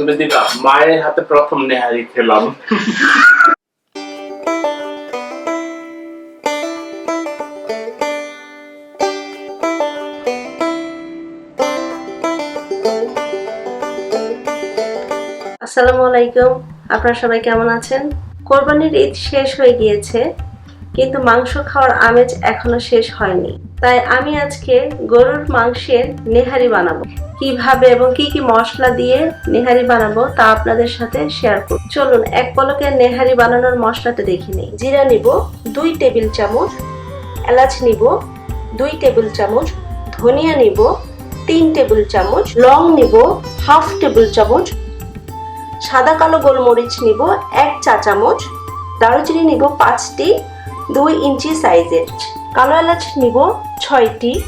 তুমি দিবা। মায়ের হাতে প্রথম নেহারি খেলাম। আসসালামু আলাইকুম। আপনারা সবাই কেমন আছেন? কোরবানির ঈদ শেষ হয়ে গিয়েছে, কিন্তু মাংস খাওয়ার আমেজ এখনও শেষ হয়নি। তাই আমি আজকে গরুর মাংসের নেহারি বানাবো। কীভাবে এবং কি কি মশলা দিয়ে নেহারি বানাবো তা আপনাদের সাথে শেয়ার করব। চলুন, এক পলকে নেহারি বানানোর মশলাটা দেখে নিই। জিরা নিব দুই টেবিল চামচ, এলাচ নিব দুই টেবিল চামচ, ধনিয়া নিব তিন টেবিল চামচ, লং নিব হাফ টেবিল চামচ, সাদা কালো গোলমরিচ নিব এক চা চামচ, দারুচিনি নিব পাঁচটি, দুই ইঞ্চি সাইজের। কালো এলাচ নিব ছয়টি।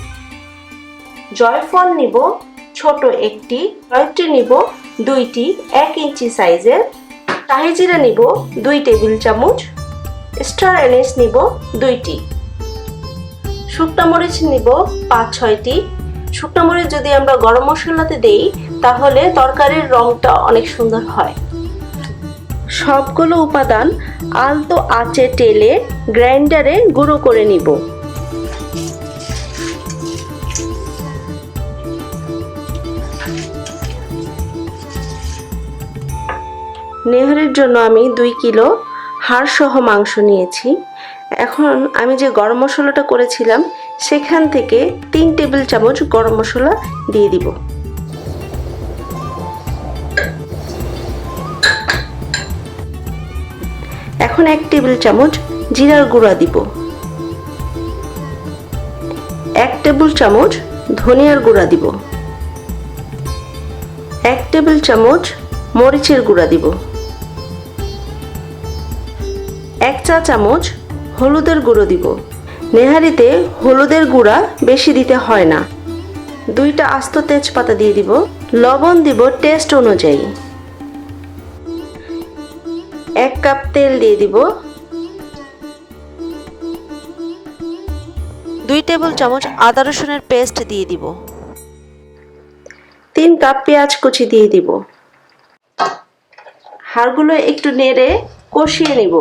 জয়ফল নিব ছোট একটি। জয়ত্রী নিব দুইটি, এক ইঞ্চি সাইজের। শাহিজিরা নিব দুই টেবিল চামচ। স্টার এনিস নিব দুইটি। শুকনা মরিচ নিব পাঁচ, ছয়টি। শুকনা মরিচ যদি আমরা গরম মশলাতে দেই, তাহলে তরকারির রংটা অনেক সুন্দর হয়। সবগুলো উপাদান আলতো আঁচে টেলে গ্রাইন্ডারে গুঁড়ো করে নিব। নেহারের জন্য আমি দুই কিলো হাড়সহ মাংস নিয়েছি। এখন আমি যে গরম মশলাটা করেছিলাম, সেখান থেকে তিন টেবিল চামচ গরম মশলা দিয়ে দিব। এখন এক টেবিল চামচ জিরার গুঁড়া দিব। এক টেবিল চামচ ধনিয়ার গুঁড়া দিব। এক টেবিল চামচ মরিচের গুঁড়া দিব। চা চামচ হলুদের গুঁড়ো দিব। নেহারিতে হলুদের গুঁড়া বেশি দিতে হয় না। দুইটা আস্ত তেজপাতা দিয়ে দিব। লবণ দিব টেস্ট অনুযায়ী। এক কাপ তেল দিয়ে দিব। দুই টেবিল চামচ আদা রসুনের পেস্ট দিয়ে দিব। তিন কাপ পেঁয়াজ কুচি দিয়ে দিব। হাড়গুলো একটু নেড়ে কষিয়ে নিব।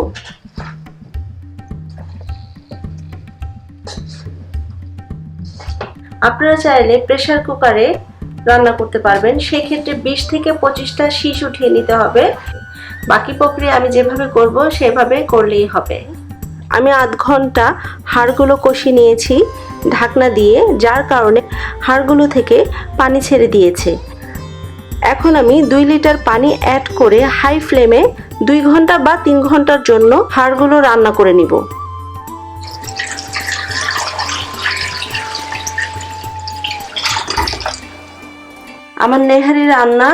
আপনারা চাইলে প্রেশার কুকারে রান্না করতে পারবেন। সেক্ষেত্রে বিশ থেকে পঁচিশটা শীষ উঠিয়ে নিতে হবে। বাকি প্রক্রিয়া আমি যেভাবে করব, সেভাবে করলেই হবে। আমি আধ ঘণ্টা হাড়গুলো কষিয়ে নিয়েছি ঢাকনা দিয়ে, যার কারণে হাড়গুলো থেকে পানি ছেড়ে দিয়েছে। এখন আমি দুই লিটার পানি অ্যাড করে হাই ফ্লেমে দুই ঘণ্টা বা তিন ঘণ্টার জন্য হাড়গুলো রান্না করে নিব। আমার নেহারি রান্না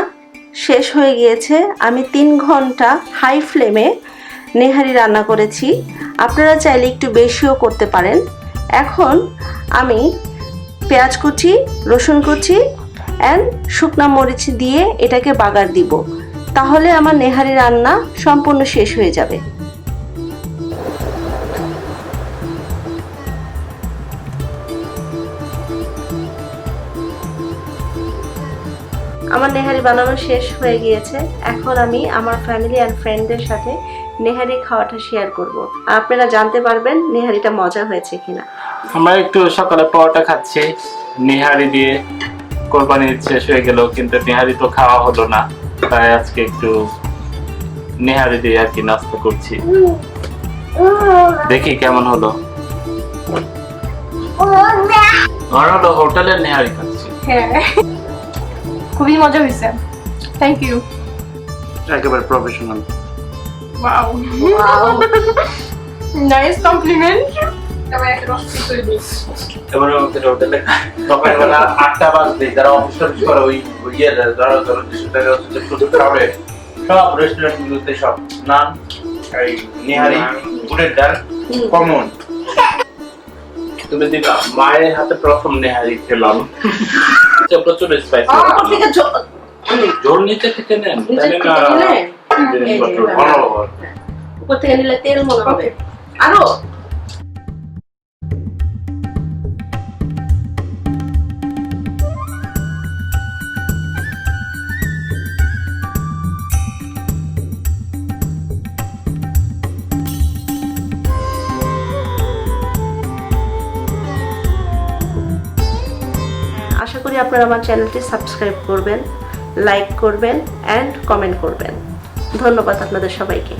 শেষ হয়ে গিয়েছে। আমি তিন ঘণ্টা হাই ফ্লেমে নেহারি রান্না করেছি। আপনারা চাইলে একটু বেশিও করতে পারেন। এখন আমি পেঁয়াজ কুচি, রসুন কুচি অ্যান্ড শুকনা মরিচ দিয়ে এটাকে বাগার দিব। তাহলে আমার নেহারি রান্না সম্পূর্ণ শেষ হয়ে যাবে। আমার নেহারি বানানো শেষ হয়ে গিয়েছে। এখন আমি আমার ফ্যামিলি অ্যান্ড ফ্রেন্ডদের সাথে নেহারি খাওয়াটা শেয়ার করব। আপনারা জানতে পারবেন নেহারিটা মজা হয়েছে কিনা। আমরা একটু সকালে পরোটা খাচ্ছি। নেহারি দিয়ে কোরবানি শেষ হয়ে গেল কিন্তু নেহারি তো খাওয়া হলো না। তাই আজকে একটু নেহারি দিয়ে আর কি নাস্তা করছি। দেখি কেমন হলো। আমরা হলো হোটেলের নেহারি খাচ্ছি। হ্যাঁ। খুবই মজা হয়েছে থ্যাংক ইউ একেবারে প্রফেশনাল ওয়াও নাইস কমপ্লিমেন্ট এবার একটা রস করে দিই। এবারে আমাদের হোটেলে সকালবেলা আটটা বাজবে। যারা অফিস টফিস করে ওই ইয়ে যারা ধরো দেশের শুধু খাবে সব রেস্টুরেন্ট গুলোতে সব নান এই নিহারি বুটের ডাল কমন। তুমি দিবা। মায়ের হাতে প্রথম নেহারি খেলাম এটা প্রচুর স্পাইসি ঝোল নিচে থেকে নেন তাহলে না জিনিসপত্র ভালো হবে। উপর থেকে নিলে তেল মনে হবে। আরও আশা করি আপনারা আমার চ্যানেলটি সাবস্ক্রাইব করবেন, লাইক করবেন অ্যান্ড কমেন্ট করবেন। ধন্যবাদ আপনাদের সবাইকে।